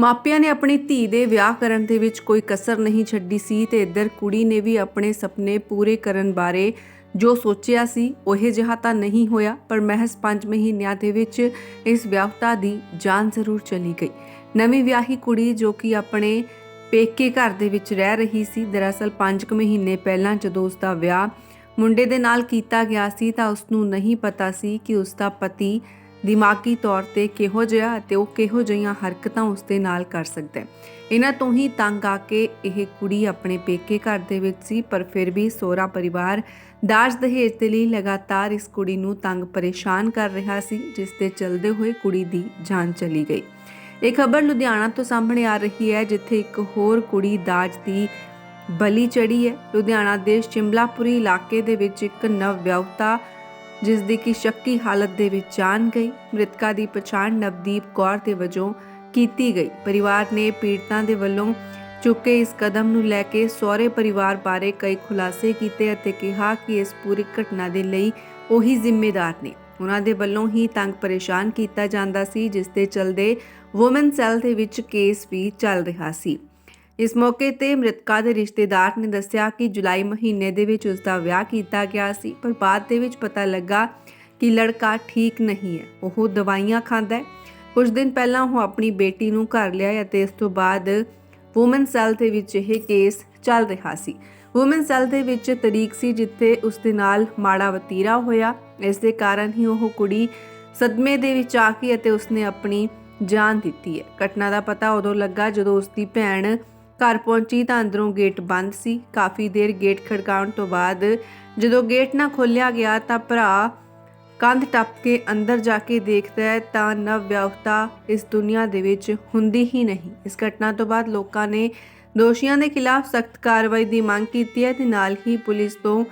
ਮਾਪਿਆਂ ਨੇ ਆਪਣੀ ਧੀ ਦੇ ਵਿਆਹ ਕਰਨ ਦੇ ਵਿੱਚ ਕੋਈ ਕਸਰ ਨਹੀਂ ਛੱਡੀ ਸੀ ਤੇ ਇੱਧਰ ਕੁੜੀ ਨੇ ਵੀ ਆਪਣੇ ਸੁਪਨੇ ਪੂਰੇ ਕਰਨ ਬਾਰੇ ਜੋ ਸੋਚਿਆ ਸੀ, ਉਹ ਜਿਹਾ ਤਾਂ ਨਹੀਂ ਹੋਇਆ, ਪਰ ਮਹਿਜ਼ 5 ਮਹੀਨਿਆਂ ਦੇ ਵਿੱਚ ਇਸ ਵਿਆਹਤਾ ਦੀ ਜਾਨ ਜ਼ਰੂਰ ਚਲੀ ਗਈ। ਨਵੀਂ ਵਿਆਹੀ ਕੁੜੀ ਜੋ ਕਿ ਆਪਣੇ ਪੇਕੇ ਘਰ ਦੇ ਵਿੱਚ ਰਹਿ ਰਹੀ ਸੀ, ਦਰਅਸਲ 5 ਮਹੀਨੇ ਪਹਿਲਾਂ ਜਦੋਂ ਉਸ ਦਾ ਵਿਆਹ ਮੁੰਡੇ ਦੇ ਨਾਲ ਕੀਤਾ ਗਿਆ ਸੀ ਤਾਂ ਉਸ ਨੂੰ ਨਹੀਂ ਪਤਾ ਸੀ ਕਿ ਉਸ ਦਾ ਪਤੀ ਦਿਮਾਗੀ ਤੌਰ ਤੇ ਕਿਹੋ ਜਿਹਾ ਅਤੇ ਉਹ ਕਿਹੋ ਜਿਹੀਆਂ ਹਰਕਤਾਂ ਉਸ ਦੇ ਨਾਲ ਕਰ ਸਕਦਾ ਹੈ। ਇਹਨਾਂ ਤੋਂ ਹੀ ਤੰਗ ਆ ਕੇ ਇਹ ਕੁੜੀ ਆਪਣੇ ਪੇਕੇ ਘਰ ਦੇ ਵਿੱਚ ਸੀ, ਪਰ ਫਿਰ ਵੀ ਸੋਹਰਾ ਪਰਿਵਾਰ ਦਾਜ ਦਹੇਜ ਦੇ ਲਈ ਲਗਾਤਾਰ ਇਸ ਕੁੜੀ ਨੂੰ ਤੰਗ ਪਰੇਸ਼ਾਨ ਕਰ ਰਿਹਾ ਸੀ, ਜਿਸ ਦੇ ਚਲਦੇ ਹੋਏ ਕੁੜੀ ਦੀ ਜਾਨ ਚਲੀ ਗਈ। ਇਹ ਖਬਰ ਲੁਧਿਆਣਾ ਤੋਂ ਸਾਹਮਣੇ ਆ ਰਹੀ ਹੈ, ਜਿੱਥੇ ਇੱਕ ਹੋਰ ਕੁੜੀ ਦਾਜ ਦੀ ਬਲੀ ਚੜੀ ਹੈ। ਲੁਧਿਆਣਾ ਦੇ ਸ਼ਿਮਲਾਪੁਰੀ ਇਲਾਕੇ ਦੇ ਵਿੱਚ ਇੱਕ ਨਵ ਵਿਆਹੁਤਾ ਜਿਸ ਦੀ ਕਿ ਸ਼ੱਕੀ ਹਾਲਤ ਦੇ ਵਿੱਚ ਜਾਣ ਗਈ। ਮ੍ਰਿਤਕਾ ਦੀ ਪਛਾਣ ਨਵਦੀਪ ਕੌਰ ਦੇ ਵਜੋਂ ਕੀਤੀ ਗਈ। ਪਰਿਵਾਰ ਨੇ ਪੀੜਤਾਂ ਦੇ ਵੱਲੋਂ ਚੁੱਕੇ ਇਸ ਕਦਮ ਨੂੰ ਲੈ ਕੇ ਸਹੁਰੇ ਪਰਿਵਾਰ ਬਾਰੇ ਕਈ ਖੁਲਾਸੇ ਕੀਤੇ ਅਤੇ ਕਿਹਾ ਕਿ ਇਸ ਪੂਰੀ ਘਟਨਾ ਦੇ ਲਈ ਉਹੀ ਜ਼ਿੰਮੇਦਾਰ ਨੇ। ਉਹਨਾਂ ਦੇ ਵੱਲੋਂ ਹੀ ਤੰਗ ਪਰੇਸ਼ਾਨ ਕੀਤਾ ਜਾਂਦਾ ਸੀ, ਜਿਸ ਦੇ ਚਲਦੇ ਔਮਨ ਸੈੱਲ ਦੇ ਵਿੱਚ ਕੇਸ ਵੀ ਚੱਲ ਰਿਹਾ ਸੀ। ਇਸ ਮੌਕੇ ਤੇ ਮ੍ਰਿਤਕਾ ਦੇ ਰਿਸ਼ਤੇਦਾਰ ਨੇ ਦੱਸਿਆ ਕਿ ਜੁਲਾਈ ਮਹੀਨੇ ਦੇ ਵਿੱਚ ਉਸ ਦਾ ਵਿਆਹ ਕੀਤਾ ਗਿਆ ਸੀ, ਪਰ ਬਾਅਦ ਦੇ ਵਿੱਚ ਪਤਾ ਲੱਗਾ ਕਿ ਲੜਕਾ ਠੀਕ ਨਹੀਂ ਹੈ। ਉਹ ਦਵਾਈਆਂ ਖਾਂਦਾ ਹੈ। ਕੁਝ ਦਿਨ ਪਹਿਲਾਂ ਉਹ ਆਪਣੀ ਬੇਟੀ ਨੂੰ ਘਰ ਲਿਆਇਆ ਅਤੇ ਇਸ ਤੋਂ ਬਾਅਦ ਔਮਨ ਸੈੱਲ ਦੇ ਵਿੱਚ ਇਹ ਕੇਸ ਚੱਲ ਰਿਹਾ ਸੀ। ਔਮਨ ਸੈੱਲ ਦੇ ਵਿੱਚ ਤਰੀਕ ਸੀ ਜਿੱਥੇ ਉਸ ਦੇ ਨਾਲ ਮਾੜਾ ਵਤੀਰਾ ਹੋਇਆ। ਇਸ ਦੇ ਕਾਰਨ ਹੀ ਉਹ ਕੁੜੀ ਸਦਮੇ ਦੇ ਵਿੱਚ ਆ ਗਈ ਅਤੇ ਉਸਨੇ ਆਪਣੀ ਜਾਨ ਦਿੱਤੀ ਹੈ। ਘਟਨਾ ਦਾ ਪਤਾ ਉਦੋਂ ਲੱਗਾ ਜਦੋਂ ਉਸ ਦੀ ਭੈਣ ਘਰ ਪਹੁੰਚੀ ਤਾਂ ਅੰਦਰੋਂ ਗੇਟ ਬੰਦ ਸੀ। ਕਾਫੀ ਦੇਰ ਗੇਟ ਖੜਕਾਉਣ ਤੋਂ ਬਾਅਦ ਜਦੋਂ ਗੇਟ ਨਾ ਖੋਲ੍ਹਿਆ ਗਿਆ ਤਾਂ ਭਰਾ ਕੰਧ ਟੱਪ ਕੇ ਅੰਦਰ ਜਾ ਕੇ ਦੇਖਦਾ ਹੈ ਤਾਂ ਨਵ ਵਿਆਹੁਤਾ ਇਸ ਦੁਨੀਆ ਦੇ ਵਿੱਚ ਹੁੰਦੀ ਹੀ ਨਹੀਂ। ਇਸ ਘਟਨਾ ਤੋਂ ਬਾਅਦ ਲੋਕਾਂ ਨੇ ਦੋਸ਼ੀਆਂ ਦੇ ਖਿਲਾਫ ਸਖਤ ਕਾਰਵਾਈ ਦੀ ਮੰਗ ਕੀਤੀ ਹੈ ਤੇ ਨਾਲ ਹੀ ਪੁਲਿਸ ਤੋਂ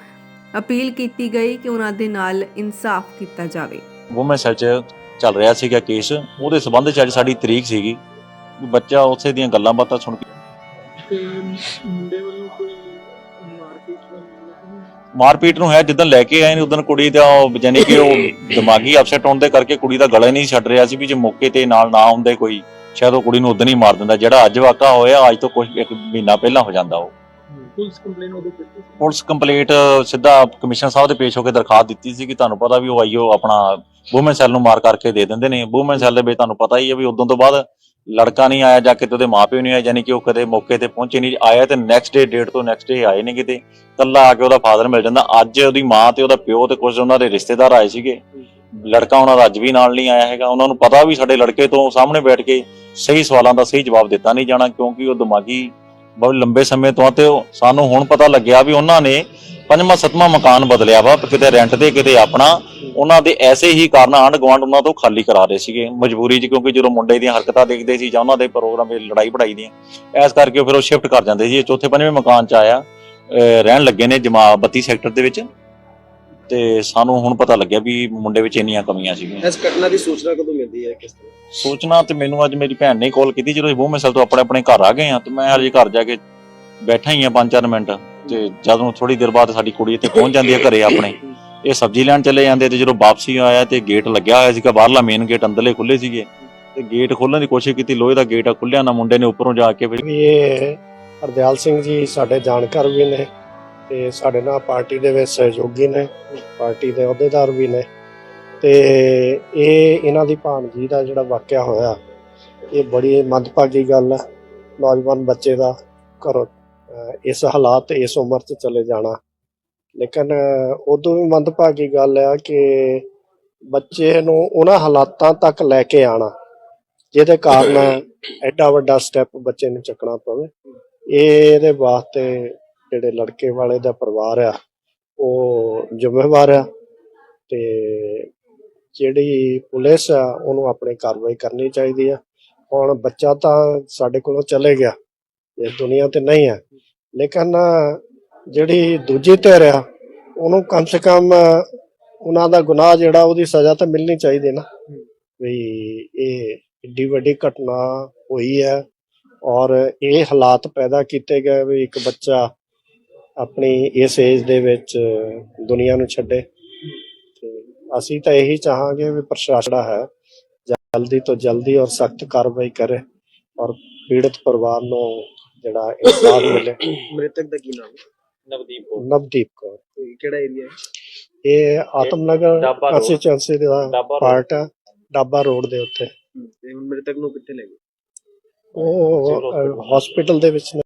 ਅਪੀਲ ਕੀਤੀ ਗਈ ਕਿ ਉਹਨਾਂ ਦੇ ਨਾਲ ਇਨਸਾਫ ਕੀਤਾ ਜਾਵੇ। ਵੂਮਨ ਸੈਲ 'ਚ ਚੱਲ ਰਿਹਾ ਸੀਗਾ ਕੇਸ। ਉਹਦੇ ਸਬੰਧ 'ਚ ਅੱਜ ਸਾਡੀ ਤਰੀਕ ਸੀਗੀ। ਬੱਚਾ ਉਸੇ ਦੀਆਂ ਗੱਲਾਂ ਬਾਤਾਂ ਸੁਣ ਕੇ ਤੇ ਮੁੰਡੇ ਵੱਲੋਂ ਕੋਈ ਮਾਰਪੀਟ ਨੂੰ ਹੈ ਜਿੱਦਣ ਲੈ ਕੇ ਆਏ ਨੇ ਉਦੋਂ ਕੁੜੀ ਦਾ ਉਹ ਜਾਨੀ ਕਿ ਉਹ ਦਿਮਾਗੀ ਅਪਸੈਟ ਹੋਣ ਦੇ ਕਰਕੇ ਕੁੜੀ ਦਾ ਗਲਾ ਨਹੀਂ ਛੱਡ ਰਿਹਾ ਸੀ ਵੀ ਜੇ ਮੌਕੇ ਤੇ ਨਾਲ ਨਾ ਹੁੰਦੇ ਕੋਈ ਸ਼ਾਇਦ ਉਹ ਕੁੜੀ ਨੂੰ ਉਦੋਂ ਹੀ ਮਾਰ ਦਿੰਦਾ ਜਿਹੜਾ ਅੱਜ ਵਾਕਾ ਹੋਇਆ ਅੱਜ ਤੋਂ ਕੁਝ ਇੱਕ ਮਹੀਨਾ ਪਹਿਲਾਂ ਹੋ ਜਾਂਦਾ ਉਹ। ਪੁਲਿਸ ਕੰਪਲੇਨ ਉਹਦੇ ਕੀਤੀ ਸੀ? ਪੁਲਿਸ ਕੰਪਲੀਟ ਸਿੱਧਾ ਕਮਿਸ਼ਨਰ ਸਾਹਿਬ ਦੇ ਪੇਸ਼ ਹੋ ਕੇ ਦਰਖਾਸਤ ਦਿੱਤੀ ਸੀ ਕਿ ਤੁਹਾਨੂੰ ਪਤਾ ਵੀ ਉਹ ਆਈਓ ਆਪਣਾ ਵੂਮਨ ਸੈੱਲ ਨੂੰ ਮਾਰ ਕਰਕੇ ਦੇ ਦਿੰਦੇ ਨੇ। ਵੂਮਨ ਸੈੱਲ ਦੇ ਵਿੱਚ ਤੁਹਾਨੂੰ ਪਤਾ ਹੀ ਹੈ ਵੀ ਉਦੋਂ ਤੋਂ ਬਾਅਦ ਲੜਕਾ ਨਹੀਂ ਆਇਆ ਜਾ ਕੇ ਤੇ ਉਹਦੇ ਮਾਪਿਓ ਨਹੀਂ ਆਏ, ਯਾਨੀ ਕਿ ਉਹ ਕਦੇ ਮੌਕੇ ਤੇ ਪਹੁੰਚੇ ਨਹੀਂ, ਆਇਆ ਤੇ ਨੈਕਸਟ ਡੇ ਡੇਟ ਤੋਂ ਨੈਕਸਟ ਡੇ ਆਏ ਨਹੀਂ ਕਿਤੇ। ਕੱਲਾ ਆ ਕੇ ਉਹਦਾ ਫਾਦਰ ਮਿਲ ਜਾਂਦਾ। ਅੱਜ ਉਹਦੀ ਮਾਂ ਤੇ ਉਹਦਾ ਪਿਓ ਤੇ ਕੁਝ ਉਹਨਾਂ ਦੇ ਰਿਸ਼ਤੇਦਾਰ ਆਏ ਸੀਗੇ। ਲੜਕਾ ਉਹਨਾਂ ਦਾ ਅੱਜ ਵੀ ਨਾਲ ਨਹੀਂ ਆਇਆ ਹੈਗਾ। ਉਹਨਾਂ ਨੂੰ ਪਤਾ ਵੀ ਸਾਡੇ ਲੜਕੇ ਤੋਂ ਸਾਹਮਣੇ ਬੈਠ ਕੇ ਸਹੀ ਸਵਾਲਾਂ ਦਾ ਸਹੀ ਜਵਾਬ ਦਿੱਤਾ ਨਹੀਂ ਜਾਣਾ, ਕਿਉਂਕਿ ਉਹ ਦਿਮਾਗੀ ਬਹੁਤ ਲੰਬੇ ਸਮੇਂ ਤੋਂ ਤੇ ਸਾਨੂੰ ਹੁਣ ਪਤਾ ਲੱਗਿਆ ਵੀ ਉਹਨਾਂ ਨੇ ਪੰਜਵਾਂ ਸੱਤਵਾਂ ਮਕਾਨ ਬਦਲਿਆ ਵਾ, ਕਿਤੇ ਰੈਂਟ ਤੇ, ਕਿਤੇ ਆਪਣਾ ਉਹਨਾਂ ਦੇ ਐਸੇ ਹੀ ਕਾਰਨ ਆਂਢ ਗੁਆਂਢ ਉਹਨਾਂ ਤੋਂ ਖਾਲੀ ਕਰਾ ਰਹੇ ਸੀਗੇ ਮਜਬੂਰੀ 'ਚ ਕਿਉਂਕਿ ਜਦੋਂ ਮੁੰਡੇ ਦੀਆਂ ਹਰਕਤਾਂ ਦੇਖਦੇ ਸੀ ਜਾਂ ਉਹਨਾਂ ਦੇ ਪ੍ਰੋਗਰਾਮ ਵਿੱਚ ਲੜਾਈ ਪੜਾਈ ਦੀਆਂ ਇਸ ਕਰਕੇ ਫਿਰ ਉਹ ਸ਼ਿਫਟ ਕਰ ਜਾਂਦੇ ਸੀ। ਚੌਥੇ ਪੰਜਵੇਂ ਮਕਾਨ 'ਚ ਆਇਆ ਰਹਿਣ ਲੱਗੇ ਨੇ ਜਮਾ 32 ਸੈਕਟਰ ਦੇ ਵਿੱਚ। ਤੇ ਸਾਨੂੰ ਹੁਣ ਪਤਾ ਲੱਗਿਆ ਵੀ ਮੁੰਡੇ ਵਿੱਚ ਇੰਨੀਆਂ ਕਮੀਆਂ ਸੀਗੀਆਂ। ਇਸ ਘਟਨਾ ਦੀ ਸੂਚਨਾ ਕਦੋਂ ਮਿਲਦੀ ਹੈ ਕਿਸ ਤਰ੍ਹਾਂ? ਸੋਚਣਾ ਤੇ ਮੈਨੂੰ ਅੱਜ ਮੇਰੀ ਭੈਣ ਨੇ ਕਾਲ ਕੀਤੀ ਜਦੋਂ ਉਹ ਮਿਸਲ ਤੋਂ ਆਪਣੇ ਆਪਣੇ ਘਰ ਆ ਗਏ ਆ ਤੇ ਮੈਂ ਹਜੇ ਘਰ ਜਾ ਕੇ ਬੈਠਾ ਹੀ ਆ 5-4 ਮਿੰਟ। ਤੇ ਜਦੋਂ ਥੋੜੀ ਦੇਰ ਬਾਅਦ ਸਾਡੀ ਕੁੜੀ ਇੱਥੇ ਪਹੁੰਚ ਜਾਂਦੀ ਹੈ ਘਰੇ ਆਪਣੇ। ਇਹ ਸਬਜ਼ੀ ਲੈਣ ਚਲੇ ਜਾਂਦੇ ਤੇ ਜਦੋਂ ਵਾਪਸੀ ਆਇਆ ਤੇ ਗੇਟ ਲੱਗਿਆ ਹੋਇਆ ਸੀਗਾ, ਬਾਹਰਲਾ ਮੇਨ ਗੇਟ ਅੰਦਰਲੇ ਖੁੱਲੇ ਸੀਗੇ। ਤੇ ਗੇਟ ਖੋਲਣ ਦੀ ਕੋਸ਼ਿਸ਼ ਕੀਤੀ, ਲੋਹੇ ਦਾ ਗੇਟ ਆ ਖੁੱਲਿਆ ਨਾ, ਮੁੰਡੇ ਨੇ ਉੱਪਰੋਂ ਜਾ ਕੇ ਵੀ ਇਹ ਹਰਦਿਆਲ ਸਿੰਘ ਜੀ ਸਾਡੇ ਜਾਣਕਾਰ ਵੀ ਨੇ ਤੇ ਸਾਡੇ ਨਾਲ ਪਾਰਟੀ ਦੇ ਵਿੱਚ ਸਹਿਯੋਗੀ ਨੇ, ਪਾਰਟੀ ਦੇ ਅਹੁਦੇਦਾਰ ਵੀ ਨੇ। ਤੇ ਇਹ ਇਹਨਾਂ ਦੀ ਭਾਣਜੀ ਦਾ ਜਿਹੜਾ ਵਾਕਿਆ ਹੋਇਆ, ਇਹ ਬੜੀ ਮੰਦਭਾਗੀ ਗੱਲ ਹੈ ਨੌਜਵਾਨ ਬੱਚੇ ਦਾ ਘਰੋਂ ਇਸ ਹਾਲਾਤ, ਇਸ ਉਮਰ 'ਚ ਚਲੇ ਜਾਣਾ। ਲੇਕਿਨ ਉਦੋਂ ਵੀ ਮੰਦਭਾਗੀ ਗੱਲ ਆ ਕਿ ਬੱਚੇ ਨੂੰ ਉਹਨਾਂ ਹਾਲਾਤਾਂ ਤੱਕ ਲੈ ਕੇ ਆਣਾ, ਜਿਹਦੇ ਕਾਰਨ ਐਡਾ ਵੱਡਾ ਸਟੈਪ ਬੱਚੇ ਨੂੰ ਚੱਕਣਾ ਪਵੇ। ਇਹ ਇਹਦੇ ਵਾਸਤੇ ਜਿਹੜੇ ਲੜਕੇ ਵਾਲੇ ਦਾ ਪਰਿਵਾਰ ਆ, ਉਹ ਜ਼ਿੰਮੇਵਾਰ ਆ ਤੇ ਜਿਹੜੀ ਪੁਲਿਸ ਆ, ਉਹਨੂੰ ਆਪਣੀ ਕਾਰਵਾਈ ਕਰਨੀ ਚਾਹੀਦੀ ਆ। ਹੁਣ ਬੱਚਾ ਤਾਂ ਸਾਡੇ ਕੋਲੋਂ ਚਲੇ ਗਿਆ ਇਸ ਦੁਨੀਆ ਤੇ ਨਹੀਂ ਹੈ ਲੇਕਿਨ ਜਿਹੜੀ ਦੂਜੀ ਧਿਰ ਆ, ਉਹਨੂੰ ਕਮ ਸੇ ਕਮ ਉਹਨਾਂ ਦਾ ਗੁਨਾਹ ਜਿਹੜਾ, ਉਹਦੀ ਸਜ਼ਾ ਤਾਂ ਮਿਲਣੀ ਚਾਹੀਦੀ ਨਾ। ਵੀ ਇਹ ਏਡੀ ਵੱਡੀ ਘਟਨਾ ਹੋਈ ਹੈ ਔਰ ਇਹ ਹਾਲਾਤ ਪੈਦਾ ਕੀਤੇ ਗਏ ਵੀ ਇੱਕ ਬੱਚਾ ਆਪਣੀ ਇਸ ਏਜ ਦੇ ਵਿੱਚ ਦੁਨੀਆ ਨੂੰ ਛੱਡੇ। ਤੇ ਅਸੀਂ ਤਾਂ ਇਹੀ ਚਾਹਾਂਗੇ ਵੀ ਪ੍ਰਸ਼ਾਸਨ ਹੈ, ਜਲਦੀ ਤੋਂ ਜਲਦੀ ਔਰ ਸਖਤ ਕਾਰਵਾਈ ਕਰੇ ਔਰ ਪੀੜਤ ਪਰਿਵਾਰ ਨੂੰ ਜਿਹੜਾ ਇਨਸਾਫ ਮਿਲੇ। ਮ੍ਰਿਤਕ ਦਾ ਕੀ ਨਾਮ ਹੈ? ਨਵਦੀਪ ਨਵਦੀਪ ਕੌਰ। ਤੇ ਕਿਹੜਾ ਏਰੀਆ ਹੈ? ਇਹ ਆਤਮਨਗਰ ਡਾਬਾ road। ਕੰਸਟੀਚੁਐਂਸੀ ਦਾ ਡਾਬਾ road। ਪਾਰਟ ਹੈ ਡਾਬਾ ਰੋਡ ਦੇ ਉੱਤੇ। ਤੇ ਹੁਣ ਮ੍ਰਿਤਕ ਨੂੰ ਕਿੱਥੇ ਲੈ ਗਏ? ਉਹ ਹਸਪੀਟਲ ਦੇ ਵਿੱਚ ਨੇ